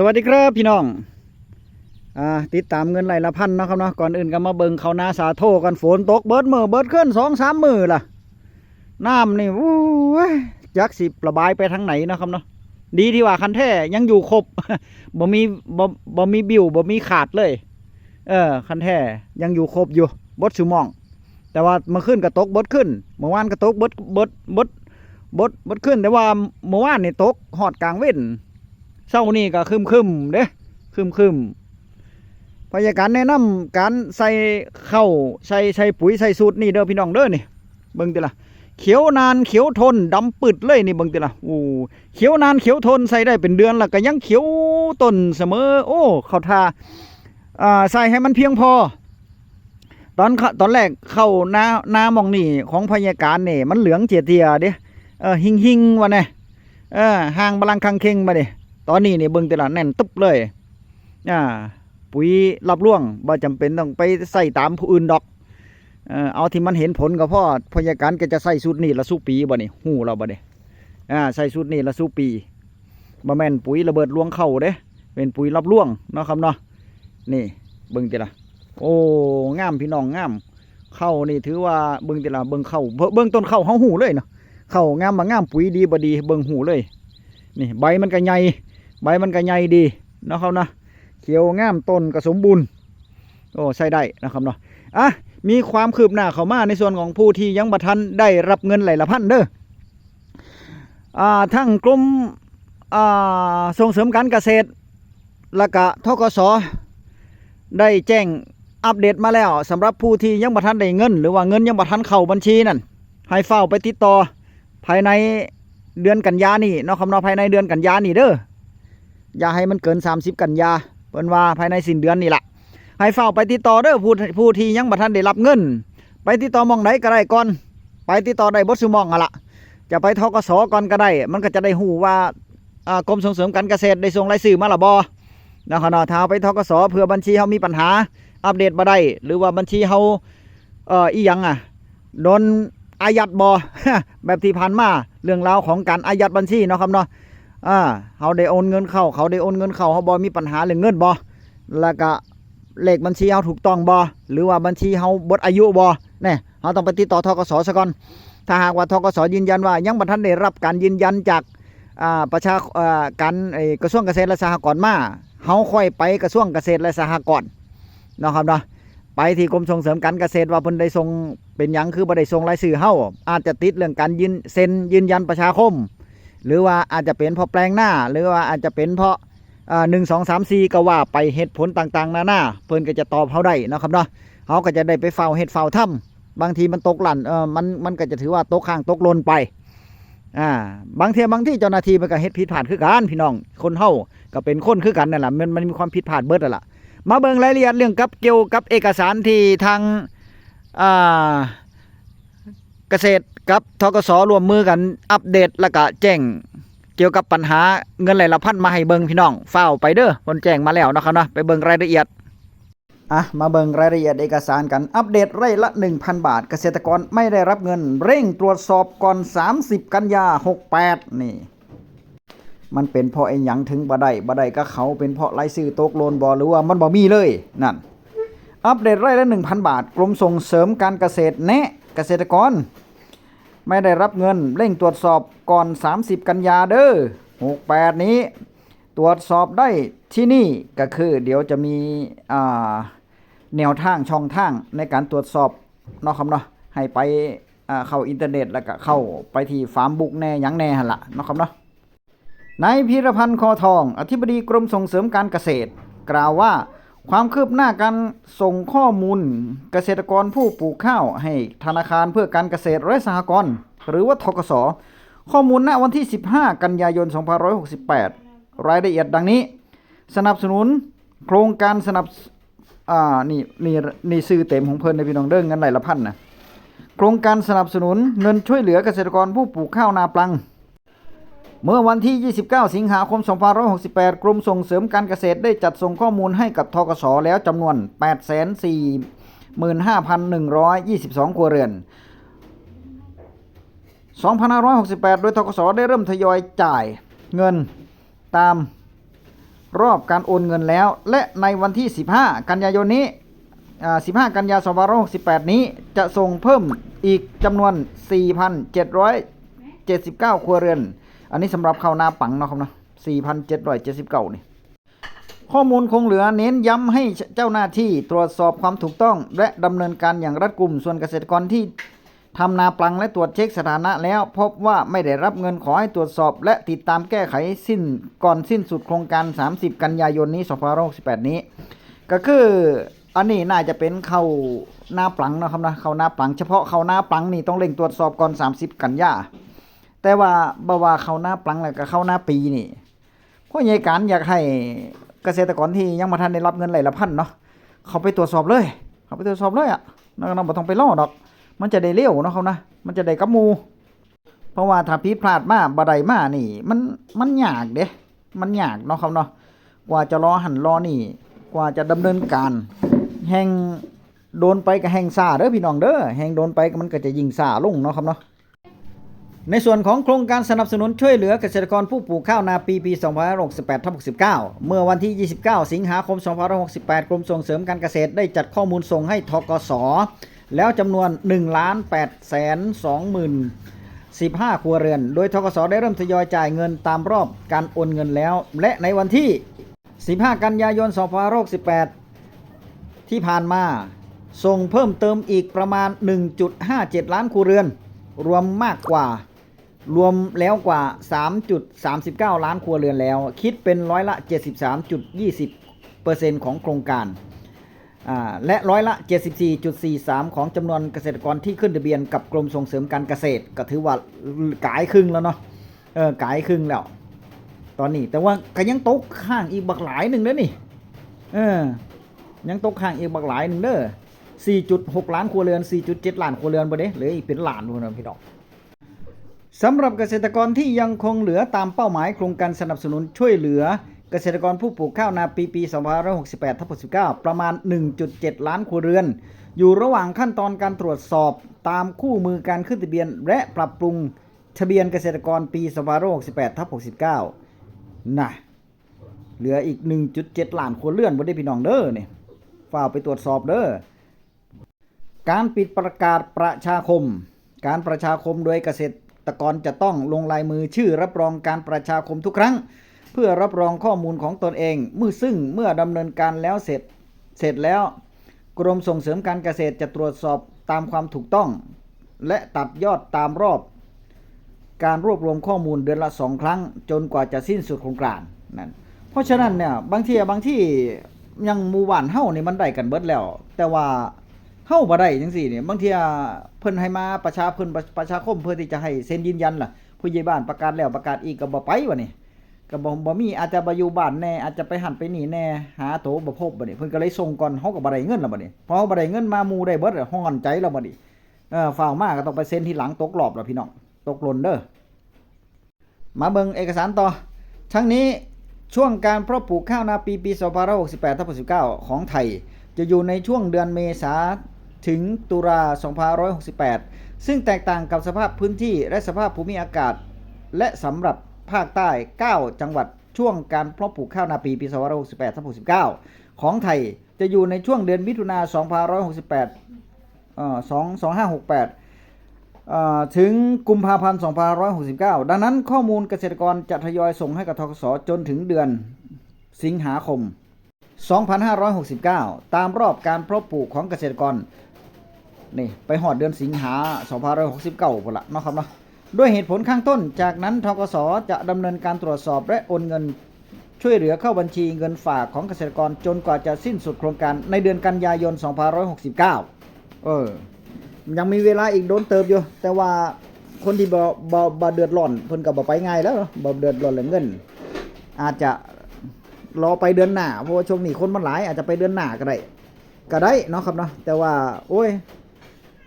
สวัสดีครับพี่น้องอ่าติดตามเงินไหลละพันเนาะครับเนาะก่อนอื่นก็มาเบิ่งเขานาสาโทกันฝนตกเบิดมือเบิดขึ้นสองสามมือล่ะน้ำนี่วู้ยจักสิระบายไปทางไหนเนาะครับเนาะดีที่ว่าคันแท้ยังอยู่ครบบ่มีบ่บ่มีบิวบ่มีขาดเลย เออคันแท้ยังอยู่ครบอยู่บดสุมอง แต่ว่าเมื่อคืนก็ตกบดขึ้นเมื่อวานก็ตกบดบดบดบดบดขึ้น แต่ว่าเมื่อวานนี่ตกฮอดกลางเว้น เช้านี้ก็คึมคึมเด้คึมคึมพยาการแนะนำการใส่เข้าใส่ใส่ปุ๋ยใส่สูตรนี่เด้อพี่น้องเด้อนี่เบิ่งติล่ะเขียวนานเขียวทนดำปึดเลยนี่เบิ่งติล่ะโอ้เขียวนานเขียวทนใส่ได้เป็นเดือนแล้วก็ยังเขียวต้นเสมอ โอ้เข้าท่าอ่าใส่ให้มันเพียงพอ ตอนตอนแรกเข้าหน้าหน้ามองนี่ของพยาการนี่มันเหลืองเจียเทียเด้เออหิงหิงวะเนี่ยเออห่างบาลังคังเข่งมาดิ ตอนนี้นี่เบิ่งต่ละแน่นตึ๊บเลยอ่าปุ๋ยรับร่วงบ่จำเป็นต้องไปใส่ตามผู้อื่นดอกเออเอาที่มันเห็นผลก็พอพยาการก็จะใส่สูตรนี่ละสู้ปีบ่นี่หูเราบ่นี่อ่าใส่สูตรนี่ละสู้ปีบ่แม่นปุ๋ยระเบิดลวงเข้าเด้เป็นปุ๋ยรับร่วงเนาะครับเนาะนี่เบิ่งติละโอ้งามพี่น้องงามเข้านี่ถือว่าเบิ่งติละเบิ่งเข้าเบิ่งเบิ่งต้นเข้าเฮาหูเลยเนาะเข้างามบ่งามปุ๋ยดีบ่ดีเบิ่งหูเลย นี่ใบมันก็ใหญ่ ใบมันก็ใหญ่ดีนะครับนะเขียวงามต้นก็สมบูรณ์โอ้ใช้ได้นะครับเนาะอะมีความคืบหน้าเข้ามาในส่วนของผู้ที่ยังบัทันได้รับเงินหลายละพันเด้ออ่าทั้งกรมอ่าส่งเสริมการเกษตรและก็ทกสได้แจ้งอัปเดตมาแล้วสำหรับผู้ที่ยังบัทันได้เงิน หรือว่าเงินยังบัทันเข้าบัญชีนั่นให้เฝ้าไปติดต่อภายในเดือนกันยานี่เนาะครับเนาะภายในเดือนกันยานี่เด้อ อย่าให้มันเกิน 30 กันยาเปิ้นว่าภายในสิ้นเดือนนี่ล่ะให้เฝ้าไปติดต่อเด้อผู้ผู้ที่ยังบ่ทันได้รับเงิน ไปติดต่อมองไหนก็ได้ก่อน ไปติดต่อได้บ่ซุมองอะล่ะจะไปทกสก่อนก็ได้ มันก็จะได้ฮู้ว่าอ่ากรมส่งเสริมการเกษตรได้ส่งรายชื่อมาละบ่นะครับเนาะถ้าไปทกสเพื่อบัญชีเฮามีปัญหาอัปเดตบ่ได้หรือว่าบัญชีเฮาเอ่ออีหยังอะโดนอายัดบ่แบบที่ผ่านมาเรื่องราวของการอายัดบัญชีเนาะครับเนาะ อ่าเขาได้โอนเงินเข้า เขาได้โอนเงินเข้าเขาบอมีปัญหาเรื่องเงินบอแล้วก็เลขบัญชีเขาถูกต้องบอหรือว่าบัญชีเขาบดอายุบอเนี่ยเขาต้องไปติดต่อทกสซะก่อน ถ้าหากว่าทกสยืนยันว่า ยังบัทันได้รับการยืนยันจากอ่าประชาอ่าการไอกระทรวงเกษตรและสหกรณ์มาเขาค่อยไปกระทรวงเกษตรและสหกรณ์นะครับเนาะไปที่กรมส่งเสริมการเกษตรว่าเพิ่นได้ส่งเป็นยังคือบ่ได้ส่งรายชื่อเฮาอาจจะติดเรื่องการยืนเซ็นยืนยันประชาคม หรือว่าอาจจะเป็นเพราะแปลงหน้า หรือว่าอาจจะเป็นเพราะหนึ่งสองสามสี่ก็ว่าไปเหตุผลต่างๆ นานาเพิ่นก็จะตอบเขาได้นะครับเนาะเขาก็จะได้ไปเฝ้าเหตุเฝ้าถ้ำบางทีมันตกหลั่นเออมันมันก็จะถือว่าตกข้างตกหลนไปอ่าบางทีบางที่เจ้าหน้าที่มันก็เฮ็ดผิดพลาดคือกันพี่น้องคนเฮาก็เป็นคนคือกันนั่นแหละมันมันมีความผิดพลาดเบิดนั่นแหละมาเบิ่งรายละเอียดเรื่องกับเกี่ยวกับเอกสารที่ทางอ่า เกษตรกับทกสรวมมือกันอัปเดตแล้วก็แจ้งเกี่ยวกับปัญหาเงินไหลละพันมาให้เบิงพี่น้องเฝ้าไปเด้อคนแจ้งมาแล้วนะครับเนาะไปเบิงรายละเอียดอะมาเบิงรายละเอียดเอกสารกันอัปเดตไร่ละ 1,000 บาท เกษตรกรไม่ได้รับเงิน เร่งตรวจสอบก่อน 30 กันยา 68 นี่ มันเป็นเพราะไอ้หยังถึงบ่ได้บ่ได้ก็เขาเป็นเพราะไรายชื่อตกโลนบ่หรือว่ามันบ่มีเลยนั่นอัปเดตไร่ละ 1,000 บาท กรมส่งเสริมการเกษตรแนะ เกษตรกร ไม่ได้รับเงินเร่งตรวจสอบก่อน 30 กันยาเด้อ68 นี้ ตรวจสอบได้ที่นี่ก็คือเดี๋ยวจะมีแนวทางช่องทางในการตรวจสอบเนาะครับเนาะให้ไปเข้าอินเทอร์เน็ตแล้วก็เข้าไปที่ฟาร์มบุกแน่ยังแน่หั่นละเนาะครับเนาะนายพีรพันธ์คอทอง อธิบดีกรมส่งเสริมการเกษตร กล่าวว่า ความคืบหน้าการส่งข้อมูลเกษตรกรผู้ปลูกข้าว ให้ธนาคารเพื่อการเกษตรและสหกรณ์หรือว่าทกส ข้อมูลณวันที่ 15 กันยายน 2568 รายละเอียดดังนี้ สนับสนุนโครงการสนับอ่านี่นี่นี่ซื้อเต็มของเพิ่นในพี่น้องเด้งเงินไหลละพันนะโครงการสนับสนุนเงินช่วยเหลือเกษตรกรผู้ปลูกข้าวนาปลัง เมื่อวันที่ 29 สิงหาคม 2568 กรมส่งเสริมการเกษตรได้จัดส่งข้อมูลให้กับทกสแล้วจำนวน 845,122 ครัวเรือน 2568 โดยทกสได้เริ่มทยอยจ่ายเงินตามรอบการโอนเงินแล้ว และในวันที่ 15 กันยายนนี้ 15 กันยายน 2568 นี้จะส่งเพิ่มอีกจำนวน 4,779 ครัวเรือน อันนี้สำหรับข้าวนาปังเนาะครับเนาะ4,779นี่ ข้อมูลคงเหลือเน้นย้ำให้เจ้าหน้าที่ตรวจสอบความถูกต้อง และดำเนินการอย่างรัดกุมส่วนเกษตรกรที่ทำนาปลังและตรวจเช็คสถานะแล้ว พบว่าไม่ได้รับเงินขอให้ตรวจสอบ และติดตามแก้ไขสิ้นก่อนสิ้นสุดโครงการ 30 กันยายนนี้2568นี้ ก็คืออันนี้น่าจะเป็นเข้านาปลังเนาะครับนะเข้านาปลังเฉพาะเข้านาปลังนี่ต้องเร่งตรวจสอบก่อน 30 กันยา แต่ว่าบ่ว่าเข้านาปลังแล้วก็เข้านาปีนี่ผู้ใหญ่การอยากให้เกษตรกรที่ยังมาทันได้รับเงินหลายละพันเนาะเขาไปตรวจสอบเลย เขาไปตรวจสอบเลยอะ่ะน้องๆบ่ต้องไปล่อดอก มันจะได้เร็วเนาะเขานะมันจะได้กับมูเพราะว่าถ้าผิดพลาดมาบ่ได้มานี่ มันมันยากเด้มันยากเนาะครับเนาะกว่าจะรอหันรอนี่ กว่าจะดำเนินการ แห่งโดนไปก็แห่งซาเด้อพี่น้องเด้อแห่งโดนไปก็มันก็จะยิงซาลงเนาะครับเนาะ ในส่วนของโครงการสนับสนุนช่วยเหลือเกษตรกรผู้ปลูกข้าวนาปีปี 2568ทับ69 เมื่อวันที่ 29 สิงหาคม 2568 กรมส่งเสริมการเกษตรได้จัดข้อมูลส่งให้ทกส แล้วจำนวน 1 ล้าน8แสน20,000 15 ครัวเรือน โดยทกส ได้เริ่มทยอยจ่ายเงินตามรอบการโอนเงินแล้ว และในวันที่ 15 กันยายน 2568 ที่ผ่านมา ส่งเพิ่มเติมอีกประมาณ 1.57 ล้านครัวเรือน รวมมากกว่า รวมแล้วกว่า 3.39 ล้านครัวเรือนแล้ว คิดเป็นร้อยละ 73.20%ของโครงการ และร้อยละ 74.43 ของจำนวนเกษตรกรที่ขึ้นทะเบียนกับกรมส่งเสริมการเกษตร ก็ถือว่ากายครึ่งแล้วเนาะ เออกายครึ่งแล้ว ตอนนี้แต่ว่าก็ยังตกข้างอีกบักหลายหนึ่งเด้อนี่ เออ ยังตกข้างอีกบักหลายหนึ่งเด้อ4.6 ล้านครัวเรือน 4.7 ล้านครัวเรือนบ่เด้เหลยเป็นล้านพุ่นนะพี่น้อง สำหรับเกษตรกรที่ยังคงเหลือตามเป้าหมายโครงการสนับสนุนช่วยเหลือ เกษตรกรผู้ปลูกข้าวนาปีปี2568ทับ69ประมาณ 1.7 ล้านครัวเรือน อยู่ระหว่างขั้นตอนการตรวจสอบตามคู่มือการขึ้นทะเบียน และปรับปรุงทะเบียนเกษตรกรปี2568ทับ69นะเหลืออีก 1.7 ล้านครัวเรือนบ่ได้พี่น้องเด้อเนี่ยฝ่าไปตรวจสอบเด้อการปิดประกาศประชาคม การประชาคมโดยเกษตร กรจะต้องลงลายมือชื่อรับรองการประชาคมทุกครั้ง เพื่อรับรองข้อมูลของตนเองเมื่อซึ่งเมื่อดำเนินการแล้วเสร็จเสร็จแล้ว กรมส่งเสริมการเกษตรจะตรวจสอบตามความถูกต้อง และตัดยอดตามรอบ การรวบรวมข้อมูลเดือนละสองครั้ง จนกว่าจะสิ้นสุดโครงการนั่นเพราะฉะนั้นเนี่ยบางทีบางที่ยังหมู่บ้านเฮ้านี่มันได้กันเบิดแล้ว แต่ว่า เฮาบ่ได้จังซี่เนี่ยบางเทีเพิ่นให้มาประชาเพิ่นประชาคมเพื่อที่จะให้เซ็นยืนยันล่ะ ผู้ใหญ่บ้านประกาศแล้วประกาศอีกก็บ่ไปวะนี่ก็บ่บ่มีอาจจะบ่อยู่บ้านแน่อาจจะไปหันไปหนีแน่หาโตบ่พบบัดนี้เพิ่นก็เลยส่งก่อนเฮาก็บ่ได้เงินแล้วบัดนี้พอเฮาบ่ได้เงินมาหมู่ได้เบิดฮ้อนใจแล้วบัดนี้เออฝามาก็ต้องไปเซ็นทีหลังตกรอบแล้วพี่น้องตกหล่นเด้อมาเบิ่งเอกสารต่อทั้งนี้ช่วงการเพาะปลูกข้าวนาปีปี2568ทับ69ของไทย จะอยู่ในช่วงเดือนเมษา ถึงตุลา2568 ซึ่งแตกต่างกับสภาพพื้นที่และสภาพภูมิอากาศ และสำหรับภาคใต้ 9 จังหวัดช่วงการเพาะปลูกข้าวนาปีปี2568ทับ69 ของไทยจะอยู่ในช่วงเดือนมิถุนา2568เอ่อ2568ถึงกุมภาพันธ์2569 ดังนั้นข้อมูลเกษตรกรจะทยอยส่งให้กับทกสจนถึงเดือนสิงหาคม 2569 ตามรอบการเพาะปลูกของเกษตรกร นี่ไปหอดเดือนสิงหา2569พุ่นละเนาะครับเนาะด้วยเหตุผลข้างต้น จากนั้นทกสจะดำเนินการตรวจสอบและโอนเงิน ช่วยเหลือเข้าบัญชีเงินฝากของเกษตรกรจนกว่าจะสิ้นสุดโครงการในเดือนกันยายน 2569 เออ ยังมีเวลาอีกโดนเติบอยู่ แต่ว่าคนที่บ่บ่บ่เดือดร้อนเพิ่นก็บ่ไปง่ายแล้วเนาะบ่เดือดร้อนเรื่องเงิน อาจจะรอไปเดือนหน้าเพราะว่าช่วงนี้คนมันหลายอาจจะไปเดือนหน้าก็ได้ก็ได้เนาะครับเนาะแต่ว่า โอ้ย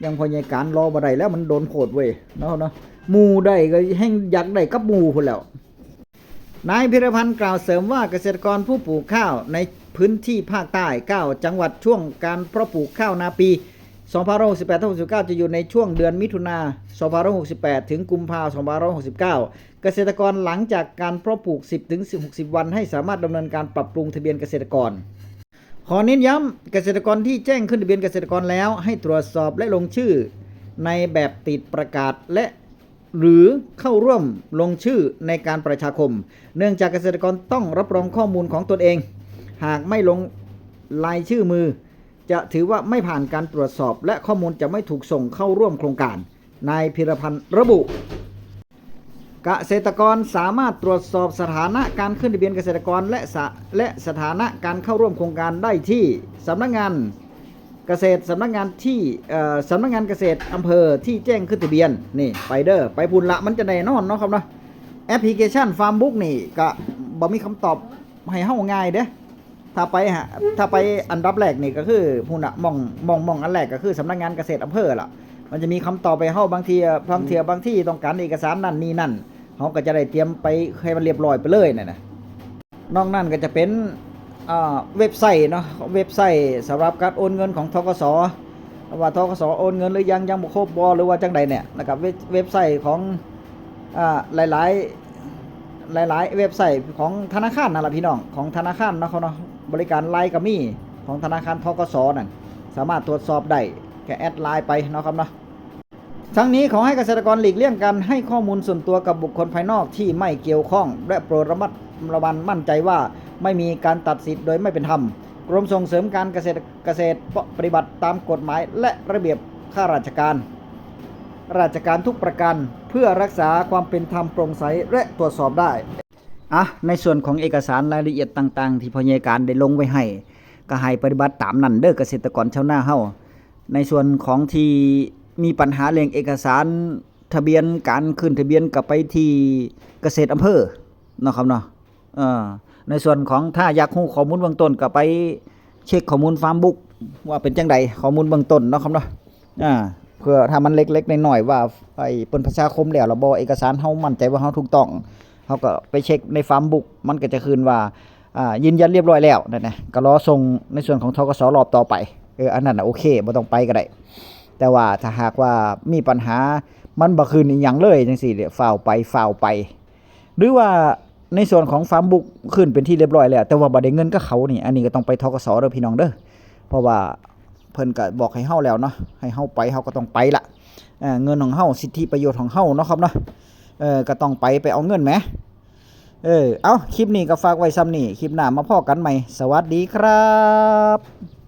ยังพอใหญ่การรอบ่ได้แล้วมันโดนโผดเว้ยเนาะเนาะหมู่ได้ก็แห่งอยากได้กับหมู่พุ่นแล้วนายพิรพันธ์กล่าวเสริมว่าเกษตรกรผู้ปลูกข้าวในพื้นที่ภาคใต้ 9 จังหวัดช่วงการเพาะปลูกข้าวนาปี 2568-69 จะอยู่ในช่วงเดือนมิถุนา2568 ถึงกุมภาพันธ์2569 เกษตรกรหลังจากการเพาะปลูก 10ถึง60 วันให้สามารถดำเนินการปรับปรุงทะเบียนเกษตรกร ขอเน้นย้ำเกษตรกรที่แจ้งขึ้นทะเบียนเกษตรกรแล้ว ให้ตรวจสอบและลงชื่อ ในแบบติดประกาศและหรือเข้าร่วมลงชื่อในการประชาคม เนื่องจากเกษตรกรต้องรับรองข้อมูลของตนเอง หากไม่ลงลายชื่อมือ จะถือว่าไม่ผ่านการตรวจสอบ และข้อมูลจะไม่ถูกส่งเข้าร่วมโครงการ นายพิรพันธ์ระบุ เกษตรกรสามารถตรวจสอบสถานะการขึ้นทะเบียนเกษตรกรและสและสถานะการเข้าร่วมโครงการได้ที่สำนักงานเกษตรสำนักงานที่สำนักงานเกษตรอำเภอที่แจ้งขึ้นทะเบียนนี่ไปเด้อไปพูนละมันจะแน่นอนเนาะครับเนาะแอปพลิเคชันฟาร์มบุ๊กนี่ก็บ่มีคำตอบให้เฮาง่ายเด้ถ้าไปฮะถ้าไปอันดับแรกนี่ก็คือพูนละมองมองมองอันแรกก็คือสำนักงานเกษตรอำเภอล่ะมันจะมีคำตอบไปเฮาบางทีบางเทีบางที่ต้องการเอกสารนั่นนี่นั่น เขาก็จะได้เตรียมไปให้มันเรียบร้อยไปเลยนะนะนอกนั้นก็จะเป็นเว็บไซต์เนาะเว็บไซต์สำหรับการโอนเงินของทกสว่าทกสโอนเงินหรือยังยังบ่ครบบหรือว่าจังใดเนี่ยนะครับเว็บไซต์ของอ่าหลายๆหลายๆเว็บไซต์ของธนาคารนั่นแหละพี่น้องของธนาคารนะเขาเนาะบริการไลน์ก็มีของธนาคารทกสนั่นสามารถตรวจสอบได้แค่แอดไลน์ไปเนาะครับเนาะ ทั้งนี้ขอให้เกษตรกรหลีกเลี่ยงการให้ข้อมูลส่วนตัวกับบุคคลภายนอกที่ไม่เกี่ยวข้อง และโปรดระมัดระวังมั่นใจว่า ไม่มีการตัดสิทธิ์โดยไม่เป็นธรรมกรมส่งเสริมการเกษตรเกษตรปฏิบัติตามกฎหมายและระเบียบข้าราชการ ราชการทุกประการเพื่อรักษาความเป็นธรรมโปร่งใสและตรวจสอบได้อะในส่วนของเอกสารรายละเอียดต่างๆ ที่พยาการได้ลงไว้ให้ ก็ให้ปฏิบัติตามนั้นเด้อเกษตรกรชาวนาเฮาในส่วนของที่ มีปัญหาเรื่องเอกสารทะเบียนการขึ้นทะเบียนกับไปที่เกษตรอำเภอเนาะครับเนาะในส่วนของถ้าอยากรู้ข้อมูลเบื้องต้นก็ไปเช็คข้อมูลฟาร์มบุ๊กว่าเป็นจังใดข้อมูลเบื้องต้นเนาะครับเนาะอ่าเพื่อถ้ามันเล็กๆน้อยๆว่าไอ้เปิ้นประชาคมแล้วเราบ่เอกสารเฮามั่นใจว่าเฮาถูกต้องเฮาก็ไปเช็คในฟาร์มบุ๊กมันก็จะคืนว่าอ่ายืนยันเรียบร้อยแล้วนั่นนะก็รอส่งในส่วนของทกสรอบต่อไปเอออันนั้นน่ะโอเคบ่ต้องไปก็ได้ แต่ว่าถ้าหากว่ามีปัญหามันบ่คืนอีหยังเลยจังซี่เดี๋ยวฝ่าวไปฝ่าวไป หรือว่าในส่วนของฟาร์มบุกขึ้นเป็นที่เรียบร้อยแล้วแต่ว่าบ่ได้เงินกับเขานี่ อันนี้ก็ต้องไปทกสเด้อพี่น้องเด้อเพราะว่าเพิ่นก็บอกให้เฮาแล้วเนาะให้เฮาไปเฮาก็ต้องไปละเงินของเฮาสิทธิประโยชน์ของเฮาเนาะครับเนาะเออก็ต้องไปไปเอาเงินแหมเออ เอาคลิปนี้ก็ฝากไว้ซ้ำนี่ คลิปหน้ามาพอกันใหม่ สวัสดีครับ